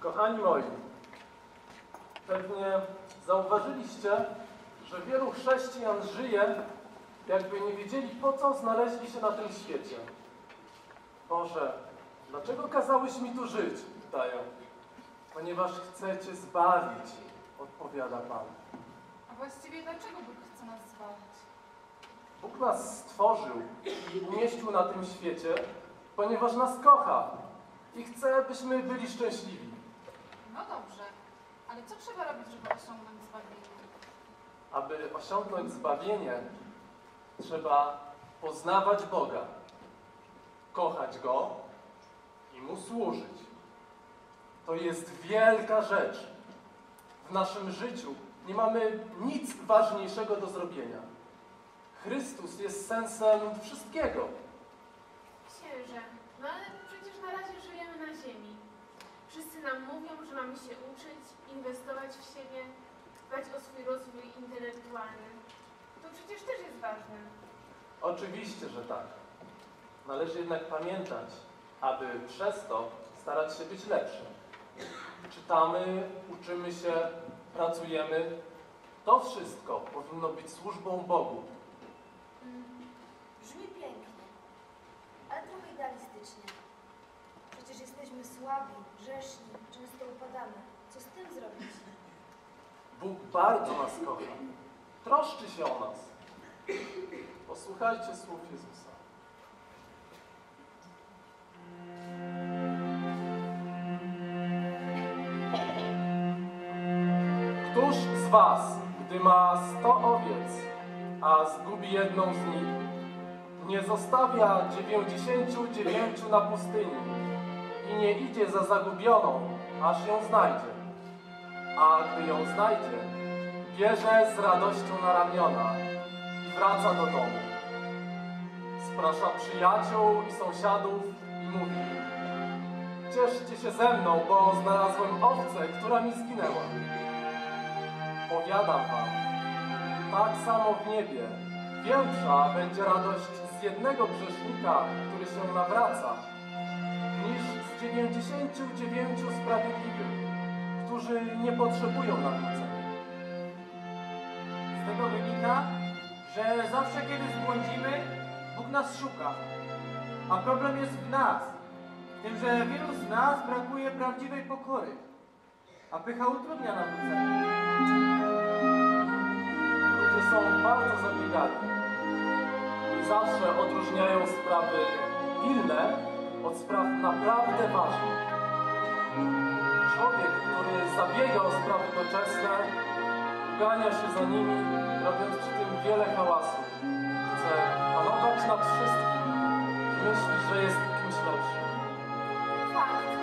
Kochani moi, pewnie zauważyliście, że wielu chrześcijan żyje, jakby nie wiedzieli, po co znaleźli się na tym świecie. Boże, dlaczego kazałeś mi tu żyć? Pytają. Ponieważ chcę Cię zbawić, odpowiada Pan. A właściwie dlaczego Bóg chce nas zbawić? Bóg nas stworzył i umieścił na tym świecie, ponieważ nas kocha i chce, byśmy byli szczęśliwi. No dobrze, ale co trzeba robić, żeby osiągnąć zbawienie? Aby osiągnąć zbawienie, trzeba poznawać Boga, kochać Go i Mu służyć. To jest wielka rzecz. W naszym życiu nie mamy nic ważniejszego do zrobienia. Chrystus jest sensem wszystkiego. Księże, no ale przecież na razie żyjemy na ziemi. Wszyscy nam mówią, że mamy się uczyć, inwestować w siebie, dbać o swój rozwój To przecież też jest ważne. Oczywiście, że tak. Należy jednak pamiętać, aby przez to starać się być lepszym. Czytamy, uczymy się, pracujemy. To wszystko powinno być służbą Bogu. Mm, Brzmi pięknie, ale trochę idealistycznie. Przecież jesteśmy słabi, grzeszni, często upadamy. Co z tym zrobić? Bóg bardzo nas kocha. Troszczy się o nas. Posłuchajcie słów Jezusa. Któż z was, gdy ma sto owiec, a zgubi jedną z nich, nie zostawia dziewięćdziesięciu dziewięciu na pustyni i nie idzie za zagubioną, aż ją znajdzie? a gdy ją znajdzie, bierze z radością na ramiona i wraca do domu. Sprasza przyjaciół i sąsiadów i mówi Cieszcie się ze mną, bo znalazłem owcę, która mi zginęła. Powiadam wam, tak samo w niebie większa będzie radość z jednego grzesznika, który się nawraca, niż z dziewięćdziesięciu dziewięciu sprawiedliwych, którzy nie potrzebują nawrócenia. Tego wynika, że zawsze kiedy zbłądzimy, Bóg nas szuka. A problem jest w nas, w tym, że wielu z nas brakuje prawdziwej pokory, a pycha utrudnia nawrócenie. Ludzie są bardzo zabiegani i zawsze odróżniają sprawy pilne od spraw naprawdę ważnych. Człowiek, który zabiega o sprawy doczesne, ugania się za nimi, robiąc przy tym wiele hałasu. Chce panować nad wszystkim myśli, że jest kimś lepszym. Fakt.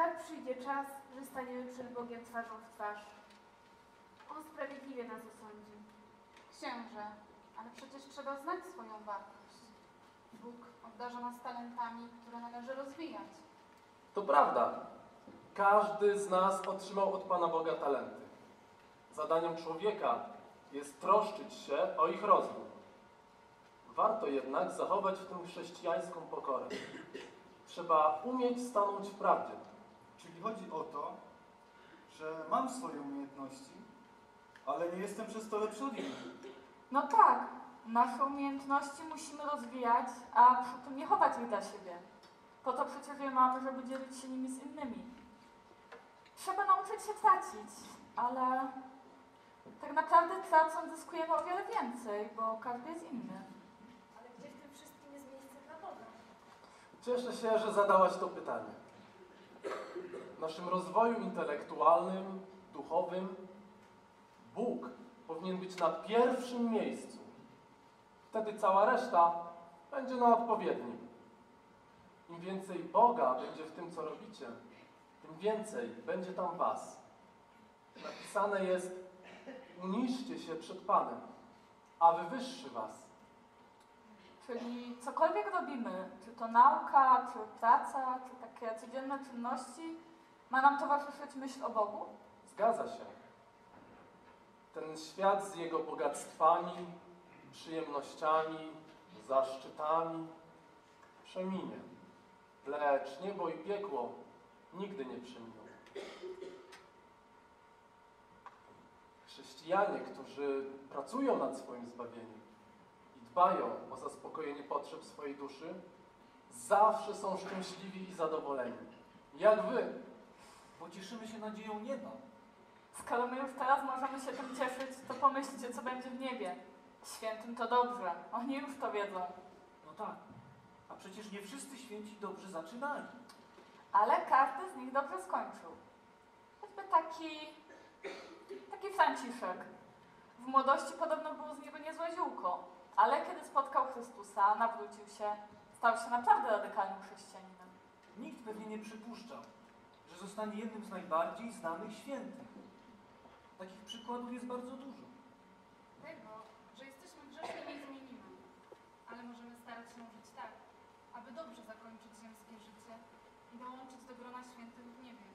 Tak przyjdzie czas, że staniemy przed Bogiem twarzą w twarz. On sprawiedliwie nas osądzi. Księże, ale przecież trzeba znać swoją wartość. Bóg obdarza nas talentami, które należy rozwijać. To prawda. Każdy z nas otrzymał od Pana Boga talenty. Zadaniem człowieka jest troszczyć się o ich rozwój. Warto jednak zachować w tym chrześcijańską pokorę. Trzeba umieć stanąć w prawdzie. Czyli chodzi o to, że mam swoje umiejętności, ale nie jestem przez to lepszy od innych. No tak, nasze umiejętności musimy rozwijać, a przy tym nie chować ich dla siebie. Po to przecież je mamy, żeby dzielić się nimi z innymi. Trzeba nauczyć się tracić, ale tak naprawdę tracąc zyskujemy o wiele więcej, bo każdy jest inny. Ale gdzie w tym wszystkim jest miejsce dla Boga? Cieszę się, że zadałaś to pytanie. W naszym rozwoju intelektualnym, duchowym, Bóg powinien być na pierwszym miejscu. Wtedy cała reszta będzie na odpowiednim. Im więcej Boga będzie w tym, co robicie, tym więcej będzie tam Was. Napisane jest, uniżcie się przed Panem, a wywyższy Was. Czyli cokolwiek robimy, czy to nauka, czy praca, czy takie codzienne czynności, ma nam towarzyszyć myśl o Bogu? Zgadza się. Ten świat z jego bogactwami, przyjemnościami, zaszczytami przeminie. Lecz niebo i piekło nigdy nie przeminą. Chrześcijanie, którzy pracują nad swoim zbawieniem dbają o zaspokojenie potrzeb swojej duszy, zawsze są szczęśliwi i zadowoleni. Jak wy. Bo cieszymy się nadzieją nieba. Skoro my już teraz możemy się tym cieszyć, to pomyślcie, co będzie w niebie. Świętym to dobrze, oni już to wiedzą. No tak. A przecież nie wszyscy święci dobrze zaczynali. Ale każdy z nich dobrze skończył. Choćby taki, taki Franciszek. W młodości podobno było z niego niezłe ziółko, ale kiedy spotkał Chrystusa, nawrócił się, stał się naprawdę radykalnym chrześcijaninem. Nikt pewnie nie przypuszczał, że zostanie jednym z najbardziej znanych świętych. Takich przykładów jest bardzo dużo. Tego, że jesteśmy grzeszni nie zmienimy, ale możemy starać się żyć tak, aby dobrze zakończyć ziemskie życie i dołączyć do grona świętych w niebie.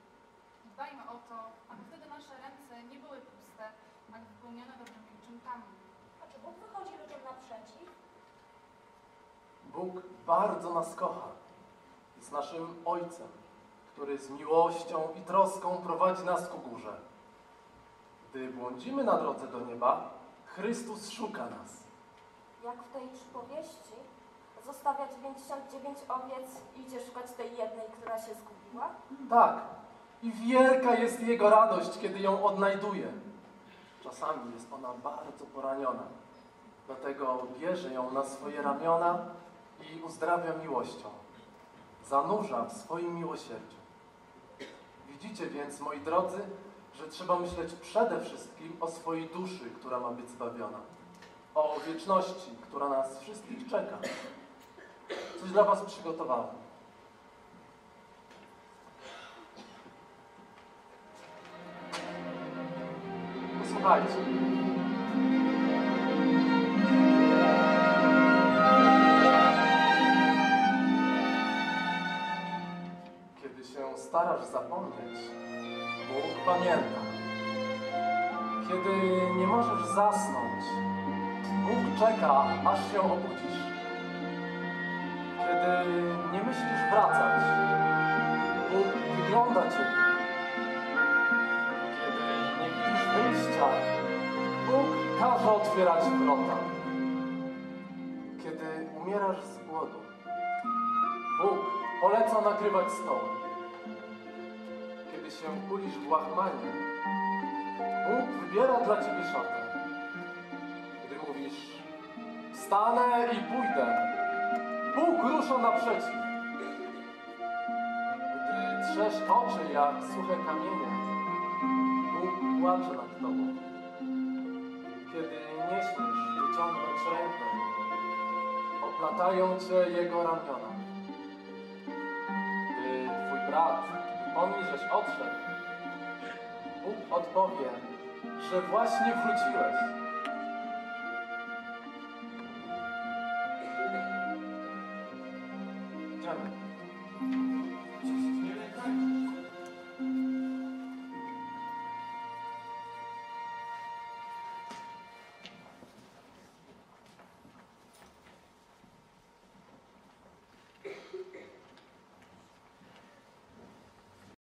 I dbajmy o to, aby wtedy nasze ręce nie były puste, ale wypełnione dobrymi uczynkami. Bóg wychodzi ludziom naprzeciw? Bóg bardzo nas kocha. Jest naszym Ojcem, który z miłością i troską prowadzi nas ku górze. Gdy błądzimy na drodze do nieba, Chrystus szuka nas. Jak w tej przypowieści, zostawia 99 owiec i idzie szukać tej jednej, która się zgubiła? Tak, i wielka jest Jego radość, kiedy ją odnajduje. Czasami jest ona bardzo poraniona. Dlatego bierze ją na swoje ramiona i uzdrawia miłością. Zanurza w swoim miłosierdziu. Widzicie więc, moi drodzy, że trzeba myśleć przede wszystkim o swojej duszy, która ma być zbawiona. O wieczności, która nas wszystkich czeka. Coś dla Was przygotowałem. Posłuchajcie. Pamięta. Kiedy nie możesz zasnąć, Bóg czeka, aż się obudzisz. Kiedy nie myślisz wracać, Bóg wygląda Ciebie. Kiedy nie widzisz wyjścia, Bóg każe otwierać wrota. Kiedy umierasz z głodu, Bóg poleca nakrywać stoły. Kiedy się kulisz w łachmanie, Bóg wybiera dla ciebie szatę. Gdy mówisz, wstanę i pójdę, Bóg rusza naprzeciw. Gdy trzesz oczy jak suche kamienie, Bóg płacze nad tobą. Kiedy nie śmiesz wyciągnąć rękę, oplatają cię jego ramiona. Gdy twój brat pomni, żeś odszedł, Bóg odpowie, że właśnie wróciłeś.